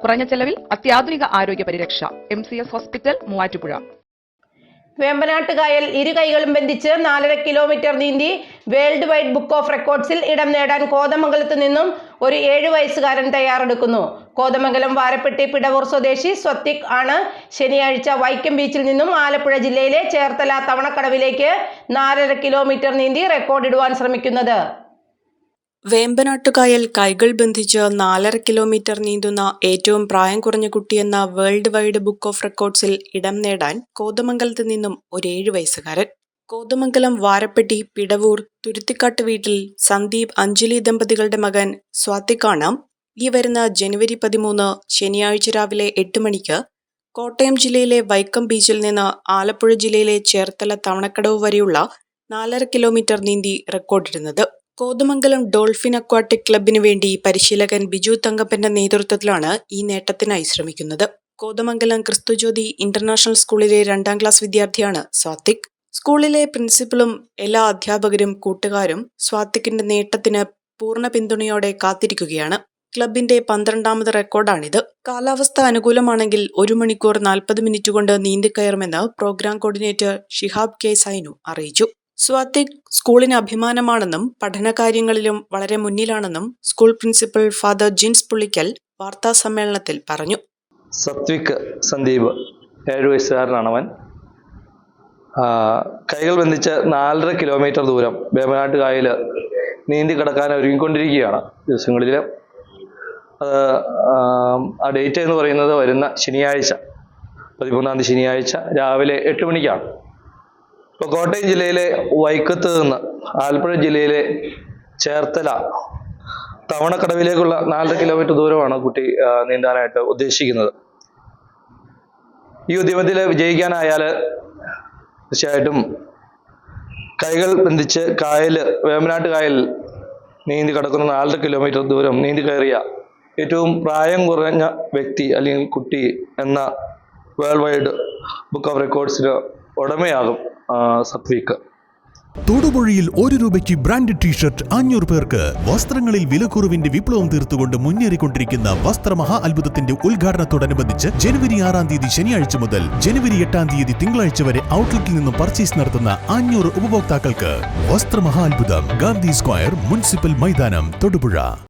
കുറഞ്ഞ ചെലവിൽ അത്യാധുനിക ആരോഗ്യ പരിരക്ഷ. M C S hospital Muvattupuzha. വേമ്പനാട്ടുകായൽ ഇരു കൈകളും ബന്ധിച്ച് നാലര കിലോമീറ്റർ നീന്തി വേൾഡ് വൈഡ് ബുക്ക് ഓഫ് റെക്കോർഡ്സിൽ ഇടം നേടാൻ കോതമംഗലത്ത് നിന്നും ഒരു ഏഴു വയസ്സുകാരൻ തയ്യാറെടുക്കുന്നു. കോതമംഗലം വാരപ്പെട്ടി പിടവൂർ സ്വദേശി സ്വത്തിക് ആണ്. ശനിയാഴ്ച വൈക്കം ബീച്ചിൽ നിന്നും ആലപ്പുഴ ജില്ലയിലെ ചേർത്തല തവണക്കടവിലേക്ക് നാലര കിലോമീറ്റർ നീന്തി റെക്കോർഡിടുവാൻ ശ്രമിക്കുന്നത്. വേമ്പനാട്ടുകായൽ കൈകൾ ബന്ധിച്ച് നാലര കിലോമീറ്റർ നീന്തുന്ന ഏറ്റവും പ്രായം കുറഞ്ഞ കുട്ടിയെന്ന വേൾഡ് വൈഡ് ബുക്ക് ഓഫ് റെക്കോർഡ്സിൽ ഇടം നേടാൻ കോതമംഗലത്ത് നിന്നും ഒരു ഏഴ് വയസ്സുകാരൻ. കോതമംഗലം വാരപ്പെട്ടി പിടവൂർ തുരുത്തിക്കാട്ട് വീട്ടിൽ സന്ദീപ് അഞ്ജലി ദമ്പതികളുടെ മകൻ സ്വാത്തിക്കാണ് ഈ വരുന്ന ജനുവരി പതിമൂന്ന് ശനിയാഴ്ച രാവിലെ എട്ട് മണിക്ക് കോട്ടയം ജില്ലയിലെ വൈക്കം ബീച്ചിൽ നിന്ന് ആലപ്പുഴ ജില്ലയിലെ ചേർത്തല തവണക്കടവ് വരെയുള്ള നാലര കിലോമീറ്റർ നീന്തി റെക്കോർഡിടുന്നത് കോതമംഗലം ഡോൾഫിൻ അക്വാട്ടിക് ക്ലബിനു വേണ്ടി പരിശീലകൻ ബിജു തങ്കപ്പന്റെ നേതൃത്വത്തിലാണ് ഈ നേട്ടത്തിനായി ശ്രമിക്കുന്നത്. കോതമംഗലം ക്രിസ്തുജ്യോതി ഇന്റർനാഷണൽ സ്കൂളിലെ രണ്ടാം ക്ലാസ് വിദ്യാർത്ഥിയാണ് സ്വാത്തിക്. സ്കൂളിലെ പ്രിൻസിപ്പലും എല്ലാ അധ്യാപകരും കൂട്ടുകാരും സ്വാത്തിക്കിന്റെ നേട്ടത്തിന് പൂർണ പിന്തുണയോടെ കാത്തിരിക്കുകയാണ്. ക്ലബിന്റെ പന്ത്രണ്ടാമത് റെക്കോർഡാണിത്. കാലാവസ്ഥ അനുകൂലമാണെങ്കിൽ ഒരു മണിക്കൂർ നാൽപ്പത് മിനിറ്റ് കൊണ്ട് നീന്തിക്കയറുമെന്ന് programme coordinator Shihab K Sainu അറിയിച്ചു. സ്വാത്തിക് സ്കൂളിന് അഭിമാനമാണെന്നും പഠനകാര്യങ്ങളിലും വളരെ മുന്നിലാണെന്നും school principal Father Jins Pullikkal വാർത്താ സമ്മേളനത്തിൽ പറഞ്ഞു. സത്വിക് സന്ദീപ് ഏഴു വയസ്സുകാരനാണ് അവൻ കൈകൾ ബന്ധിച്ച് നാലര കിലോമീറ്റർ ദൂരം വേമനാട്ട് കായൽ നീന്തി കിടക്കാൻ ഒരുങ്ങിക്കൊണ്ടിരിക്കുകയാണ് ദിവസങ്ങളിൽ അത് ആ, ഡേറ്റ് എന്ന് പറയുന്നത് വരുന്ന ശനിയാഴ്ച പതിമൂന്നാം തീയതി ശനിയാഴ്ച രാവിലെ എട്ട് മണിക്കാണ്. ഇപ്പോൾ കോട്ടയം ജില്ലയിലെ വൈക്കത്ത് നിന്ന് ആലപ്പുഴ ജില്ലയിലെ ചേർത്തല തവണക്കടവിലേക്കുള്ള നാലര കിലോമീറ്റർ ദൂരമാണ് കുട്ടി നീന്താനായിട്ട് ഉദ്ദേശിക്കുന്നത്. ഈ ഉദ്യമത്തിൽ വിജയിക്കാനായാൽ തീർച്ചയായിട്ടും കൈകൾ ബന്ധിച്ച് കായൽ വേമ്പനാട്ട് കായൽ നീന്തി കിടക്കുന്ന നാലര കിലോമീറ്റർ ദൂരം നീന്തി കയറിയ ഏറ്റവും പ്രായം കുറഞ്ഞ വ്യക്തി അല്ലെങ്കിൽ കുട്ടി എന്ന വേൾഡ് വൈഡ് ബുക്ക് ഓഫ് റെക്കോർഡ്സിന് ഉടമയാകും. ആ, സത്വിക് തൊടുപുഴയിൽ ഒരു രൂപയ്ക്ക് ബ്രാൻഡ് ടീഷർട്ട് അഞ്ഞൂറ് പേർക്ക് വസ്ത്രങ്ങളിൽ വിലക്കുറവിന്റെ വിപ്ലവം തീർത്തുകൊണ്ട് മുന്നേറിക്കൊണ്ടിരിക്കുന്ന വസ്ത്രമഹാ അത്ഭുതത്തിന്റെ ഉദ്ഘാടനത്തോടനുബന്ധിച്ച് ജനുവരി ആറാം തീയതി ശനിയാഴ്ച മുതൽ ജനുവരി എട്ടാം തീയതി തിങ്കളാഴ്ച വരെ ഔട്ട്ലെറ്റിൽ നിന്നും പർച്ചേസ് നടത്തുന്ന അഞ്ഞൂറ് ഉപഭോക്താക്കൾക്ക് വസ്ത്രമഹാ അത്ഭുതം ഗാന്ധി സ്ക്വയർ മുനിസിപ്പൽ മൈതാനം തൊടുപുഴ.